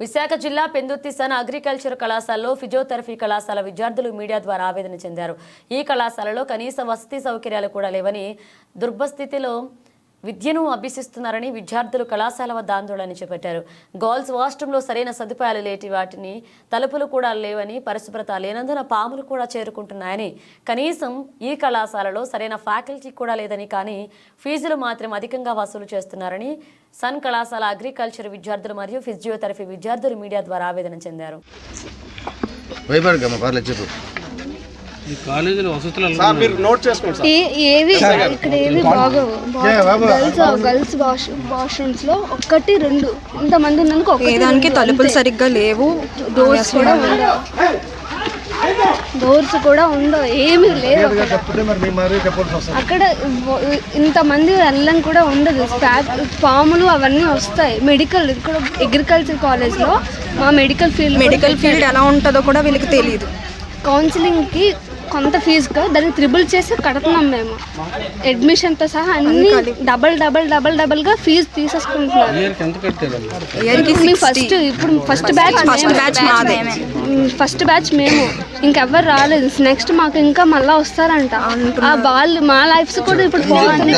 విశాఖ జిల్లా Pendurthi sun agriculture కళాశాలలో physiotherapy కళాశాల విద్యార్థులు మీడియా ద్వారా ఆవేదన చెందారు. ఈ కళాశాలలో కనీస వసతి సౌకర్యాలు కూడా లేవని దుర్భస్థితిలో విద్యను అభ్యసిస్తున్నారని విద్యార్థులు కళాశాల వద్ద ఆందోళన చేపట్టారు. గర్ల్స్ వాష్రూంలో సరైన సదుపాయాలు లేటి వాటిని తలుపులు కూడా లేవని పరిశుభ్రత లేనందున పాములు కూడా చేరుకుంటున్నాయని. కనీసం ఈ కళాశాలలో సరైన ఫ్యాకల్టీ కూడా లేదని కానీ ఫీజులు మాత్రం అధికంగా వసూలు చేస్తున్నారని సన్ కళాశాల అగ్రికల్చర్ విద్యార్థులు మరియు ఫిజియోథెరపీ విద్యార్థులు మీడియా ద్వారా ఆవేదన చెందారు. ఈ కాలేజీలో వసతులు ఎలా సార్ మీరు నోట్ చేసుకోండి సార్. ఏ ఏవి ఇక్కడ ఏవి బాగోవు. గర్ల్స్ గర్ల్స్ వాష్ వాష్రూమ్స్లో ఒక్కటి రెండు. ఇంతమంది ఉన్నందుకు ఒకటి దానికి తలుపులు సరిగ్గా లేవు. డోర్స్ కూడా ఉండవు. డోర్స్ కూడా ఉండవు. ఏమీ లేవు అక్కడ. చెప్తే మరి మీ మరి చెప్పాల్సి వస్తుంది అక్కడ వ- ఇంతమంది వెళ్ళం కూడా ఉండదు. స్టాఫ్ పాములు అవన్నీ వస్తాయి. మెడికల్ ఇక్కడ అగ్రికల్చర్ కాలేజ్లో మా మెడికల్ ఫీల్డ్ మెడికల్ ఫీల్డ్ ఎలా ఉంటుందో కూడా వీళ్ళకి తెలియదు కౌన్సిలింగ్కి కొంత ఫీజుగా దాన్ని త్రిబుల్ చేసి కడుతున్నాం మేము. అడ్మిషన్తో సహా అన్ని డబల్ డబల్ డబల్ డబల్గా ఫీజు తీసేసుకుంటున్నారు. ఫస్ట్ ఇప్పుడు ఫస్ట్ బ్యాచ్ ఫస్ట్ బ్యాచ్ మాదే. ఫస్ట్ బ్యాచ్ మేము. ఇంకెవ్వరు రాలేదు. నెక్స్ట్ మాకు ఇంకా మళ్ళా వస్తారంట. ఆ వాళ్ళు మా లైఫ్స్ కూడా ఇప్పుడు పోవాలి